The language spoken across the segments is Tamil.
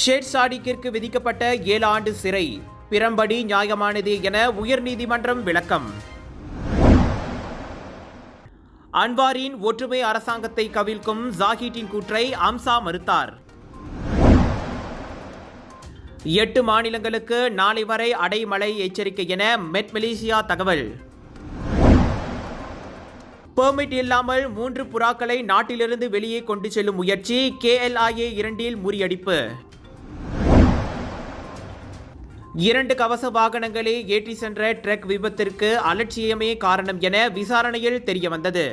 ஷேட் சாடிக்கிற்கு விதிக்கப்பட்ட ஏழு ஆண்டு சிறை. பிறம்படி நியாயமானது என உயர்நீதிமன்றம் விளக்கம். அன்வாரின் ஒற்றுமை அரசாங்கத்தை கவிழ்க்கும் ஜாகிட்டின் கூற்றை அம்சா மறுத்தார். எட்டு மாநிலங்களுக்கு நாளை வரை அடைமழை எச்சரிக்கை என மெட் மலேசியா தகவல். பெர்மிட் இல்லாமல் மூன்று புறாக்களை நாட்டிலிருந்து வெளியே கொண்டு செல்லும் முயற்சி கேஎல்ஐஏ இரண்டில் முறியடிப்பு. இரண்டு கவச வாகனங்களை ஏற்றி சென்ற ட்ரக் விபத்திற்கு அலட்சியமே காரணம் என விசாரணையில் தெரியவந்தது.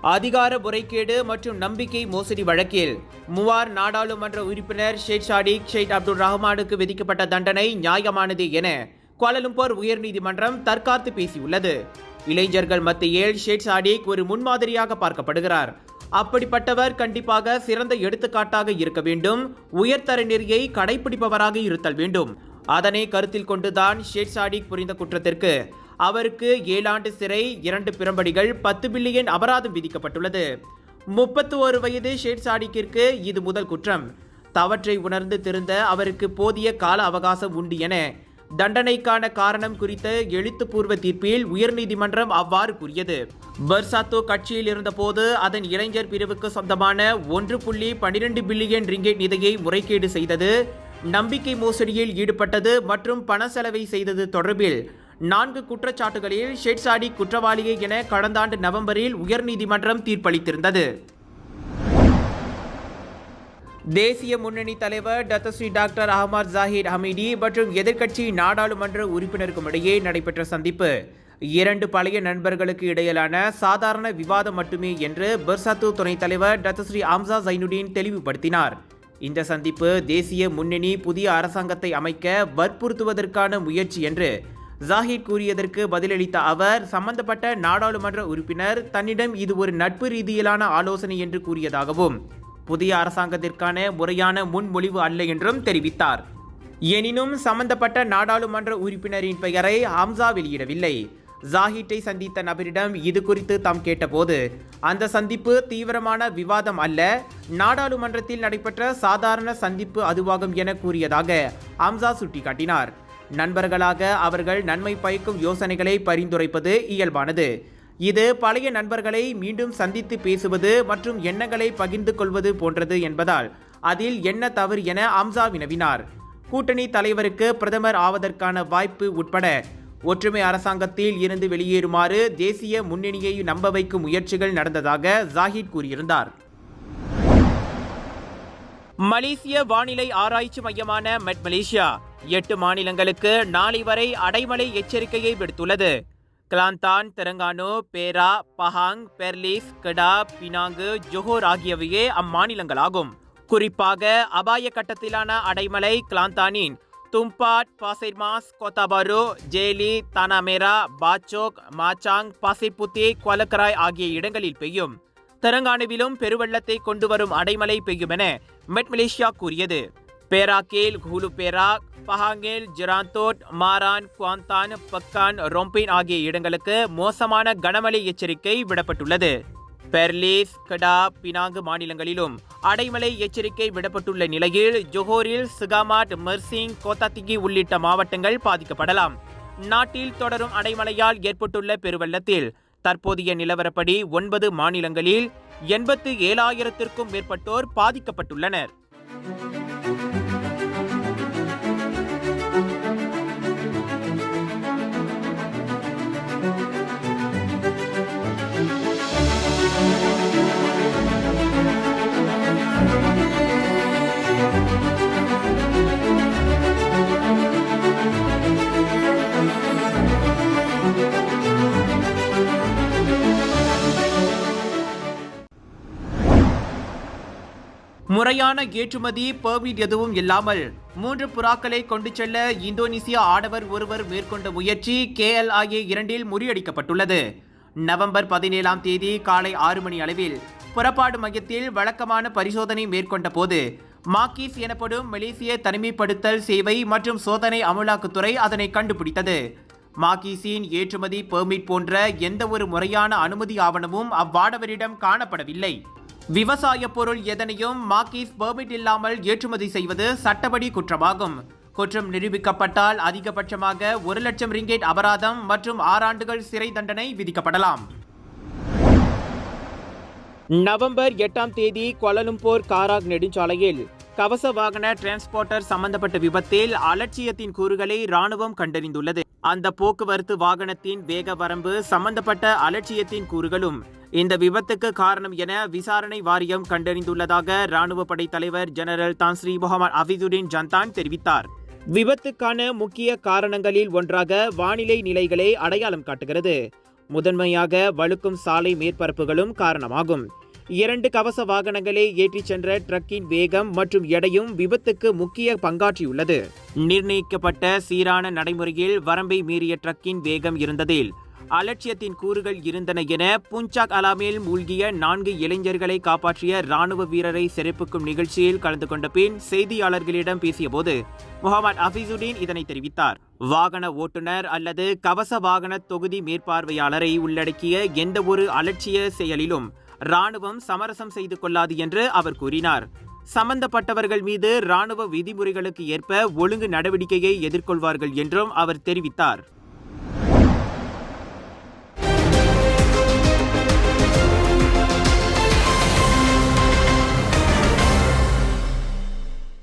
அதிகார முறைகேடு மற்றும் நம்பிக்கை மோசடி வழக்கில் மூவார் நாடாளுமன்ற உறுப்பினர் ஷேக் ஷாடிக் ஷேக் அப்துல் ரஹ்மானுக்கு விதிக்கப்பட்ட தண்டனை நியாயமானது என கோலலும்பூர் உயர்நீதிமன்றம் தற்காத்து பேசியுள்ளது. இளைஞர்கள் மத்தியில் ஷேட் சாடிக் ஒரு முன்மாதிரியாக பார்க்கப்படுகிறார். அப்படிப்பட்டவர் கண்டிப்பாக சிறந்த எடுத்துக்காட்டாக இருக்க வேண்டும். உயர்தர நெறியை கடைபிடிப்பவராக இருத்தல் வேண்டும். அதனை கருத்தில் கொண்டுதான் ஷேட் சாடிக் புரிந்த குற்றத்திற்கு அவருக்கு ஏழாண்டு சிறை இரண்டு பிரம்படிகள் பத்து பில்லியன் அபராதம் விதிக்கப்பட்டுள்ளது. முப்பத்து ஒரு வயது ஷேட் சாடிக்கிற்கு இது முதல் குற்றம். தவற்றை உணர்ந்து திருந்த அவருக்கு போதிய கால அவகாசம் உண்டு என தண்டனைக்கான காரணம் குறித்த எழுத்துப்பூர்வ தீர்ப்பில் உயர்நீதிமன்றம் அவ்வாறு கூறியது. பர்சாத்தோ கட்சியில் இருந்தபோது அதன் இளைஞர் பிரிவுக்கு சொந்தமான ஒன்று புள்ளி பனிரெண்டு பில்லியன் ரிங்கெட் நிதியை முறைகேடு செய்தது நம்பிக்கை மோசடியில் ஈடுபட்டது மற்றும் பண செலவை செய்தது தொடர்பில் நான்கு குற்றச்சாட்டுகளில் ஷேட்சாடி குற்றவாளியே என கடந்த ஆண்டு நவம்பரில் உயர்நீதிமன்றம் தீர்ப்பளித்திருந்தது. தேசிய முன்னணி தலைவர் Datuk Seri doctor Ahmad Zahid Hamidi மற்றும் எதிர்க்கட்சி நாடாளுமன்ற உறுப்பினருக்கும் இடையே நடைபெற்ற சந்திப்பு. இரண்டு பழைய நண்பர்களுக்கு இடையிலான சாதாரண விவாதம் மட்டுமே என்று பெர்சாத்து துணைத் தலைவர் டத்தஸ்ரீ ஆம்சா ஜைனுடீன் தெளிவுபடுத்தினார். இந்த சந்திப்பு தேசிய முன்னணி புதிய அரசாங்கத்தை அமைக்க வற்புறுத்துவதற்கான முயற்சி என்று ஜாஹிர் கூறியதற்கு பதிலளித்த அவர் சம்பந்தப்பட்ட நாடாளுமன்ற உறுப்பினர் தன்னிடம் இது ஒரு நட்பு ரீதியிலான ஆலோசனை என்று கூறியதாகவும் புதிய அரசாங்கத்திற்கான முறையான முன்மொழிவு அல்ல என்றும் தெரிவித்தார். எனினும் சம்பந்தப்பட்ட நாடாளுமன்ற உறுப்பினரின் பெயரை ஹம்சா வெளியிடவில்லை. ஜாஹிட்டை சந்தித்த நபரிடம் இது குறித்து தாம் கேட்டபோது அந்த சந்திப்பு தீவிரமான விவாதம் அல்ல நாடாளுமன்றத்தில் நடைபெற்ற சாதாரண சந்திப்பு அதுவாகும் என கூறியதாக ஹம்சா சுட்டிக்காட்டினார். நண்பர்களாக அவர்கள் நன்மை பயக்கும் யோசனைகளை பரிந்துரைப்பது இயல்பானது. இது பழைய நண்பர்களை மீண்டும் சந்தித்து பேசுவது மற்றும் எண்ணங்களை பகிர்ந்து கொள்வது போன்றது என்பதால் அதில் என்ன தவறு என அம்சா வினவினார். கூட்டணி தலைவருக்கு பிரதமர் ஆவதற்கான வாய்ப்பு உட்பட ஒற்றுமை அரசாங்கத்தில் இருந்து வெளியேறுமாறு தேசிய முன்னணியை நம்ப வைக்கும் முயற்சிகள் நடந்ததாக ஜாஹித் கூறியிருந்தார். மலேசிய வானிலை ஆராய்ச்சி மையமான மெட் மலேசியா எட்டு மாநிலங்களுக்கு நாளை வரை அடைமழை எச்சரிக்கையை விடுத்துள்ளது. Kelantan Terengganu Perak Pahang Perlis Kedah Penang Johor ஆகியவையே அம்மாநிலங்களாகும். குறிப்பாக அபாய கட்டத்திலான அடைமலை கிளாந்தானின் தும்பாட் பாசைமாஸ் கோத்தாபாரு ஜேலி தனாமேரா பாச்சோக் மாச்சாங் பாசைப்புத்தி கொலக்கராய் ஆகிய இடங்களில் பெய்யும். தெலங்கானாவிலும் பெருவெள்ளத்தை கொண்டு வரும் அடைமழை பெய்யும் என மெட் மலேசியா கூறியது. பேராக்கேல் Hulu Perak பஹாங்கேல் Jerantut Maran Kuantan Pekan Rompin ஆகிய இடங்களுக்கு மோசமான கனமழை எச்சரிக்கை விடப்பட்டுள்ளது. பெர்லிஸ் கடா பினாங்கு மாநிலங்களிலும் அடைமலை எச்சரிக்கை விடப்பட்டுள்ள நிலையில் ஜொஹோரில் சுகாமாட் மெர்சிங் கோத்தாத்திகி உள்ளிட்ட மாவட்டங்கள் பாதிக்கப்படலாம். நாட்டில் தொடரும் அடைமழையால் ஏற்பட்டுள்ள பெருவெள்ளத்தில் தற்போதைய நிலவரப்படி ஒன்பது மாநிலங்களில் எண்பத்து ஏழாயிரத்திற்கும் மேற்பட்டோர் பாதிக்கப்பட்டுள்ளனர். முறையான ஏற்றுமதி பெர்மிட் எதுவும் இல்லாமல் மூன்று புறாக்களை கொண்டு செல்ல இந்தோனேசிய ஆடவர் ஒருவர் மேற்கொண்ட முயற்சி கேஎல்ஐஏ இரண்டில் முறியடிக்கப்பட்டுள்ளது. நவம்பர் பதினேழாம் தேதி காலை ஆறு மணி அளவில் புறப்பாடு மையத்தில் வழக்கமான பரிசோதனை மேற்கொண்ட போது மாக்கீஸ் எனப்படும் மலேசிய தனிமைப்படுத்தல் சேவை மற்றும் சோதனை அமலாக்கத்துறை அதனை கண்டுபிடித்தது. மாக்கீஸின் ஏற்றுமதி பெர்மிட் போன்ற எந்தவொரு முறையான அனுமதி ஆவணமும் அவ்வாடவரிடம் காணப்படவில்லை. விவசாய பொருள் எதனையும் மாக்கீஸ் பெர்மிட் இல்லாமல் ஏற்றுமதி செய்வது சட்டப்படி குற்றமாகும். குற்றம் நிரூபிக்கப்பட்டால் அதிகபட்சமாக ஒரு லட்சம் ரிங்கேட் அபராதம் மற்றும் ஆறாண்டுகள் சிறை தண்டனை விதிக்கப்படலாம். நவம்பர் எட்டாம் தேதி கொலலும்போர் காராக் நெடுஞ்சாலையில் கவச வாகன டிரான்ஸ்போர்ட்டர் சம்பந்தப்பட்ட விபத்தில் அலட்சியத்தின் கூறுகளை ராணுவம் கண்டறிந்துள்ளது. அந்த போக்குவரத்து வாகனத்தின் வேக வரம்பு சம்பந்தப்பட்ட அலட்சியத்தின் கூறுகளும் இந்த விபத்துக்கு காரணம் என விசாரணை வாரியம் கண்டறிந்துள்ளதாக ராணுவ படை தலைவர் ஜெனரல் தான்ஸ்ரீ முகமது அபிதுடின் ஜந்தான் தெரிவித்தார். விபத்துக்கான முக்கிய காரணங்களில் ஒன்றாக வானிலை நிலைகளை அடையாளம் காட்டுகிறது. முதன்மையாக வழுக்கும் சாலை மேற்பரப்புகளும் காரணமாகும். இரண்டு கவச வாகனங்களை ஏற்றிச் சென்ற ட்ரக்கின் வேகம் மற்றும் எடையும் விபத்துக்கு முக்கிய பங்காற்றியுள்ளது. நிர்ணயிக்கப்பட்ட சீரான நடைமுறையில் வரம்பை மீறிய ட்ரக்கின் வேகம் இருந்ததில் அலட்சியத்தின் கூறுகள் இருந்தன என புஞ்சாக் அலாமில் மூழ்கிய நான்கு இளைஞர்களை காப்பாற்றிய ராணுவ வீரரை சிறப்பிக்கும் நிகழ்ச்சியில் கலந்து கொண்ட பின் செய்தியாளர்களிடம் பேசியபோது முகமது அஃபீசுடீன் இதனை தெரிவித்தார். வாகன ஓட்டுநர் அல்லது கவச வாகன தொகுதி மேற்பார்வையாளரை உள்ளடக்கிய எந்தவொரு அலட்சிய செயலிலும் ராணுவம் சமரசம் செய்து கொள்ளாது என்று அவர் கூறினார். சம்பந்தப்பட்டவர்கள் மீது ராணுவ விதிமுறைகளுக்கு ஏற்ப ஒழுங்கு நடவடிக்கையை எதிர்கொள்வார்கள் என்றும் அவர் தெரிவித்தார்.